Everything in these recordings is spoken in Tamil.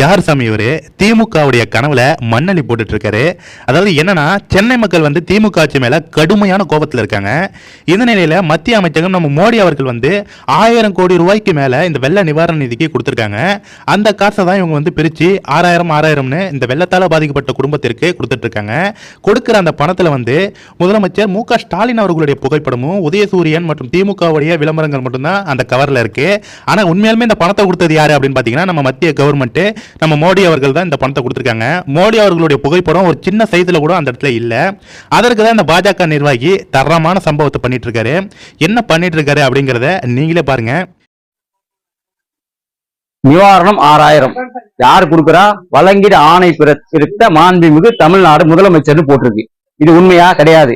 யார் சாமி இவர்? திமுகவுடைய கனவுல மண்ணலி போட்டுட்டு இருக்காரு அதாவது என்னன்னா சென்னை மக்கள் வந்து திமுக ஆட்சி மேல கடுமையான கோபத்தில் இருக்காங்க. இந்த நிலையில மத்திய அமைச்சகம் நம்ம மோடி அவர்கள் வந்து ஆயிரம் கோடி ரூபாய்க்கு மேல இந்த வெள்ள நிவாரண நிதிக்கு கொடுத்துருக்காங்க. அந்த காசை தான் இவங்க வந்து பிரிச்சு ஆறாயிரம் ஆறாயிரம்னு இந்த வெள்ளத்தால பாதிக்கப்பட்ட குடும்பத்திற்கு கொடுத்துட்டு இருக்காங்க கொடுக்குற அந்த பணத்துல வந்து முதலமைச்சர் மு ஸ்டாலின் அவர்களுடைய புகைப்படமும் உதயசூரியன் மற்றும் திமுகவுடைய விளம்பரங்கள் மட்டும்தான் அந்த கவர்ல இருக்கு. ஆனா உண்மையாலுமே இந்த பணத்தை கொடுத்தது யாரு அப்படின்னு பாத்தீங்கன்னா நம்ம மத்திய கவர்மெண்ட் நம்ம மோடி அவர்கள் தான் இந்த பணத்தை கொடுத்துருக்காங்க. மோடி அவர்களுடைய புகைப்படம் ஒரு சின்ன சைஸ்ல கூட அந்த இடத்துல இல்ல. அதற்கு தான் இந்த பாஜக நிர்வாகி தரமான சம்பவத்தை பண்ணிட்டு இருக்காரு என்ன பண்ணிட்டு இருக்காரு அப்படிங்கறத நீங்களே பாருங்க. நிவாரணம் ஆறாயிரம். யார் கொடுக்குறா? வழங்கிட ஆணை பிறப்பித்த மாண்புமிகு தமிழ்நாடு முதலமைச்சர்னு போட்டிருக்கு. இது உண்மையா? கிடையாது.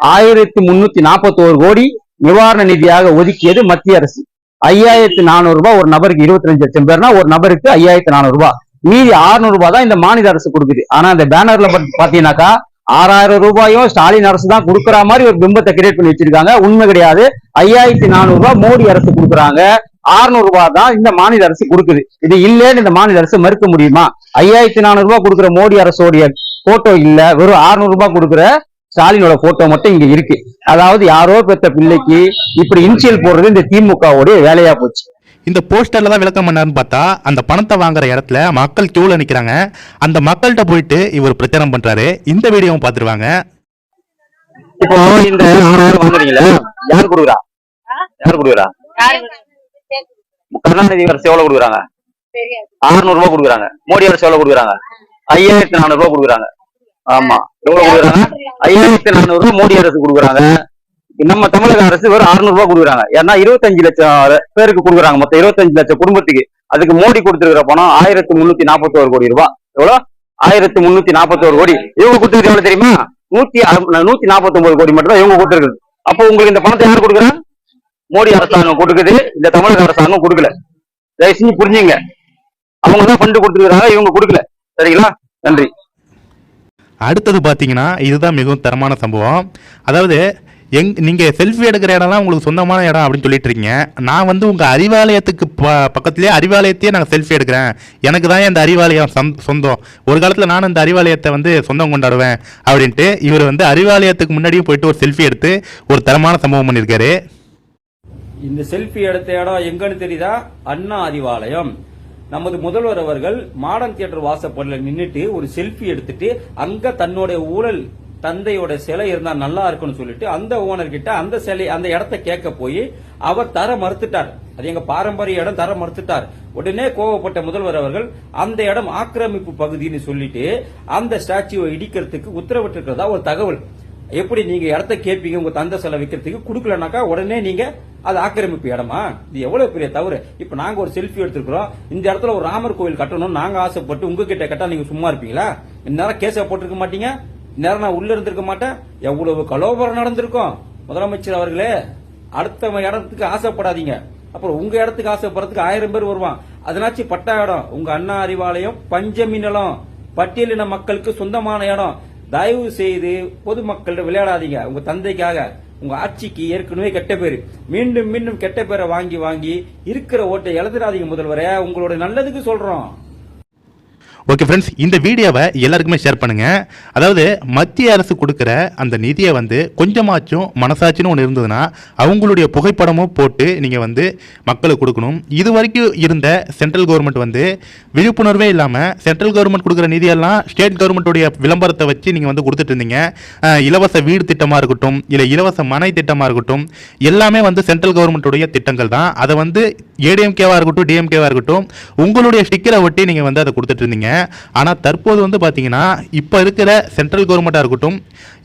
ஆயிரத்தி முன்னூத்தி நாற்பத்தி ஓரு கோடி நிவாரண நிதியாக ஒதுக்கியது மத்திய அரசு. ஐயாயிரத்தி நானூறு ரூபாய் ஒரு நபருக்கு இருபத்தி ரெண்டு லட்சம் பேர்னா ஒரு நபருக்கு ஐயாயிரத்தி நானூறு ரூபாய். மீதி 600 ரூபாய் தான் இந்த மாநில அரசு கொடுக்குது. ஆனா அந்த பேனர்ல பாத்தீங்கன்னாக்கா ஆறாயிரம் ரூபாயும் ஸ்டாலின் அரசு தான் கொடுக்குற மாதிரி ஒரு பிம்பத்தை கிரியேட் பண்ணி வச்சிருக்காங்க. உண்மை கிடையாது. ஐயாயிரத்தி நானூறு ரூபாய் மோடி அரசு கொடுக்குறாங்க. 600 ரூபாய் தான் இந்த மாநில அரசு கொடுக்குது. இது இல்லைன்னு இந்த மாநில அரசு மறுக்க முடியுமா? ஐயாயிரத்தி நானூறு ரூபாய் கொடுக்குற மோடி அரசோடைய போட்டோ இல்ல. வெறும் 600 ரூபாய் கொடுக்குற ஸ்டாலினோட போட்டோ மட்டும் இங்க இருக்கு. அதாவது யாரோ பெத்த பிள்ளைக்கு இப்படி இன்சியல் போடுறது இந்த திமுகவுடைய வேலையா போச்சு. இந்த போஸ்டர்ல தான் விளக்கம் பண்ணாருன்னு பார்த்தா அந்த பணத்தை வாங்குற இடத்துல மக்கள் கியூல நிக்கிறாங்க. அந்த மக்கள்கிட்ட போயிட்டு இவர் பிரச்சாரம் பண்றாரு. இந்த வீடியோவும் பார்த்துருவாங்க. இப்போ இந்த யார் கொடுக்குறா? யார் கொடுக்குறா? கருணாநிதி அரசு எவ்வளவு கொடுக்குறாங்க. அறுநூறு ரூபாய் கொடுக்குறாங்க. மோடி அரசு எவ்வளவு கொடுக்குறாங்க. ஐயாயிரத்தி நானூறு ரூபாய் கொடுக்குறாங்க. ஆமா. எவ்வளவு கொடுக்குறாங்க. ஐயாயிரத்தி நானூறு ரூபாய் மோடி அரசு கொடுக்குறாங்க. நம்ம தமிழக அரசு வெறும் 600 ரூபாய் கொடுக்குறாங்க. ஏன்னா இருபத்தஞ்சு லட்சம் பேருக்கு கொடுக்குறாங்க. மொத்தம் இருபத்தஞ்சு லட்சம் குடும்பத்துக்கு. அதுக்கு மோடி கொடுத்துருக்கிற பணம் ஆயிரத்தி முன்னூத்தி நாற்பத்தோரு கோடி ரூபாய் எவ்வளவு ஆயிரத்தி முன்னூத்தி நாற்பத்தோரு கோடி. இவங்க கொடுத்துருக்கு எவ்வளவு தெரியுமா? நூத்தி நூத்தி நாற்பத்தி ஒன்பது கோடி மட்டும் தான் இவங்க கொடுத்துருக்குது அப்போ உங்களுக்கு இந்த பணத்தை யார் கொடுக்குறா? மோடி அரசாங்கம் கொடுக்குது. இந்த தமிழக அரசாங்கம் கொடுக்கல. தயவு செஞ்சு புரிஞ்சுங்க. அவங்க தான் ஃபண்டு கொடுத்துருக்காங்க இவங்க கொடுக்கல. சரிங்களா? நன்றி. அடுத்தது பார்த்தீங்கன்னா இதுதான் மிகவும் தரமான சம்பவம். அதாவது எங் நீங்கள் செல்ஃபி எடுக்கிற இடம்லாம் உங்களுக்கு சொந்தமான இடம் அப்படின்னு சொல்லிட்டு இருக்கீங்க. நான் வந்து உங்கள் அறிவாலயத்துக்கு ப பக்கத்துலேயே அறிவாலயத்தையே நாங்கள் செல்ஃபி எடுக்கிறேன். எனக்கு தான் இந்த அறிவாலயம் சொந்த- சொந்தம். ஒரு காலத்தில் நானும் இந்த அறிவாலயத்தை வந்து சொந்தம் கொண்டாடுவேன் அப்படின்ட்டு இவர் வந்து அறிவாலயத்துக்கு முன்னாடியும் போயிட்டு ஒரு செல்ஃபி எடுத்து ஒரு தரமான சம்பவம் பண்ணியிருக்காரு. இந்த செல்ஃபி எடுத்த இடம் எங்கன்னு தெரியுதா? அண்ணா அறிவாலயம். நமது முதல்வர் அவர்கள் மாடர்ன் தியேட்டர் வாசப்படில நின்றுட்டு ஒரு செல்ஃபி எடுத்துட்டு அங்க தன்னுடைய ஊழல் தந்தையோட சிலை இருந்தா நல்லா இருக்கும்னு சொல்லிட்டு அந்த ஓனர் கிட்ட அந்த சிலை அந்த இடத்த கேட்க போய் அவர் தர மறுத்துட்டார். அது எங்க பாரம்பரிய இடம் தர மறுத்துட்டார். உடனே கோவப்பட்ட முதல்வர் அவர்கள் அந்த இடம் ஆக்கிரமிப்பு பகுதின்னு சொல்லிட்டு அந்த ஸ்டாச்சுவை இடிக்கிறதுக்கு உத்தரவிட்டிருக்கிறதா ஒரு தகவல். எப்படி நீங்க இடத்த கேட்பீங்க உங்க தந்தை செலவு வைக்கிறதுக்கு கொடுக்கலனாக்கா உடனே நீங்க அது ஆக்கிரமிப்பு இடமா? இது எவ்வளவு பெரிய தவறு. இப்ப நாங்க ஒரு செல்ஃபி எடுத்திருக்கிறோம். இந்த இடத்துல ஒரு ராமர் கோயில் கட்டணும் நாங்க ஆசைப்பட்டு உங்ககிட்ட கட்டா நீங்க சும்மா இருப்பீங்களா? இந்நேரம் கேஸ போட்டிருக்க மாட்டீங்க. இந்நேரம் நான் உள்ள இருந்திருக்க மாட்டேன். எவ்வளவு கலோபரம் நடந்திருக்கும். முதலமைச்சர் அவர்களே அடுத்த இடத்துக்கு ஆசைப்படாதீங்க. அப்புறம் உங்க இடத்துக்கு ஆசைப்படுறதுக்கு ஆயிரம் பேர் வருவான். அதனாச்சு பட்டா இடம். உங்க அண்ணா அறிவாலயம் பஞ்சமி நிலம். பட்டியலின மக்களுக்கு சொந்தமான இடம். தயவு செய்து பொதுமக்கள் விளையாடாதீங்க. உங்க தந்தைக்காக உங்க ஆட்சிக்கு ஏற்கனவே கெட்ட பேரு. மீண்டும் மீண்டும் கெட்ட பேரை வாங்கி வாங்கி இருக்கிற ஓட்டை எழுதுறாதீங்க முதல்வரே. உங்களோட நல்லதுக்கு சொல்றோம். ஓகே ஃப்ரெண்ட்ஸ் இந்த வீடியோவை எல்லாருக்குமே ஷேர் பண்ணுங்கள் அதாவது மத்திய அரசு கொடுக்குற அந்த நிதியை வந்து கொஞ்சமாச்சும் மனசாட்சின்னு ஒன்று இருந்ததுன்னா அவங்களுடைய புகைப்படமும் போட்டு நீங்கள் வந்து மக்களுக்கு கொடுக்கணும். இது வரைக்கும் இருந்த சென்ட்ரல் கவர்மெண்ட் வந்து விழிப்புணர்வே இல்லாமல் சென்ட்ரல் கவர்மெண்ட் கொடுக்குற நிதியெல்லாம் ஸ்டேட் கவர்மெண்ட்டுடைய விளம்பரத்தை வச்சு நீங்கள் வந்து கொடுத்துட்டு இருந்தீங்க. இலவச வீடு திட்டமாக இருக்கட்டும் இல்லை இலவச மனை திட்டமாக இருக்கட்டும் எல்லாமே வந்து சென்ட்ரல் கவர்மெண்ட்டுடைய திட்டங்கள் தான். அதை வந்து ஏடிஎம்கேவாக இருக்கட்டும் டிஎம்கேவாக இருக்கட்டும் உங்களுடைய ஸ்டிக்கரை ஒட்டி நீங்கள் வந்து அதை கொடுத்துட்டு இருந்தீங்க. ஆனால் தற்போது வந்து பார்த்தீங்கன்னா இப்போ இருக்கிற சென்ட்ரல் கவர்மெண்ட்டாக இருக்கட்டும்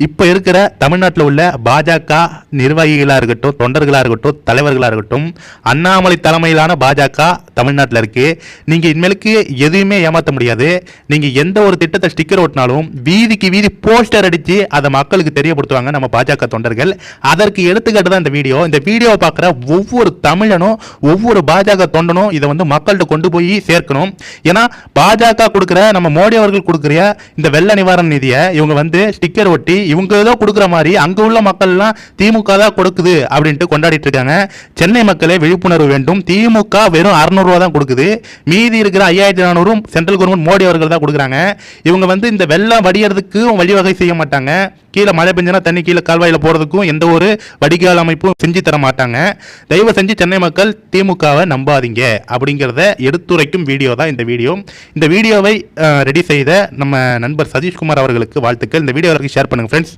இப்போ இருக்கிற தமிழ்நாட்டில் உள்ள பாஜக நிர்வாகிகளாக இருக்கட்டும் தொண்டர்களாக இருக்கட்டும் தலைவர்களாக இருக்கட்டும் அண்ணாமலை தலைமையிலான பாஜக தமிழ்நாட்டில் இருக்குது நீங்கள் இனிமேலுக்கு எதுவுமே ஏமாற்ற முடியாது. நீங்கள் எந்த ஒரு திட்டத்தை ஸ்டிக்கர் ஓட்டினாலும் வீதிக்கு வீதி போஸ்டர் அடித்து அதை மக்களுக்கு தெரியப்படுத்துவாங்க நம்ம பாஜக தொண்டர்கள். அதற்கு எடுத்துக்காட்டு தான் இந்த வீடியோ. இந்த வீடியோவை பார்க்குற ஒவ்வொரு தமிழனும் ஒவ்வொரு பாஜக தொண்டனும் இதை வந்து மக்கள்கிட்ட கொண்டு போய் சேர்க்கணும். ஏன்னா பாஜக கொடுக்குற நம்ம மோடி அவர்கள் கொடுக்குற இந்த வெள்ள நிவாரண நிதியை இவங்க வந்து ஸ்டிக்கர் ஒட்டி இவங்க ஏதோ கொடுக்குற மாதிரி அங்கே உள்ள மக்கள்லாம் திமுக தான் கொடுக்குது அப்படின்ட்டு கொண்டாடிட்டு இருக்காங்க. சென்னை மக்களே விழிப்புணர்வு வேண்டும். திமுக வெறும் அறுநூறுவா தான் கொடுக்குது. மீதி இருக்கிற ஐயாயிரத்தி நானூறும் சென்ட்ரல் கவர்மெண்ட் மோடி அவர்கள் தான் கொடுக்குறாங்க. இவங்க வந்து இந்த வெள்ளம் வடிகிறதுக்கும் வழிவகை செய்ய மாட்டாங்க. கீழே மழை பெஞ்சுனா தண்ணி கீழே கால்வாயில் போகிறதுக்கும் எந்த ஒரு வடிகால் அமைப்பும் செஞ்சு தர மாட்டாங்க. தயவு செஞ்சு சென்னை மக்கள் திமுகவை நம்பாதீங்க அப்படிங்கிறத எடுத்துரைக்கும் வீடியோ தான் இந்த வீடியோ. இந்த வீடியோவை ரெடி செய்த நம்ம நண்பர் சதீஷ்குமார் அவர்களுக்கு வாழ்த்துக்கள். இந்த வீடியோ ஷேர் பண்ணுங்கள் ஃப்ரெண்ட்ஸ்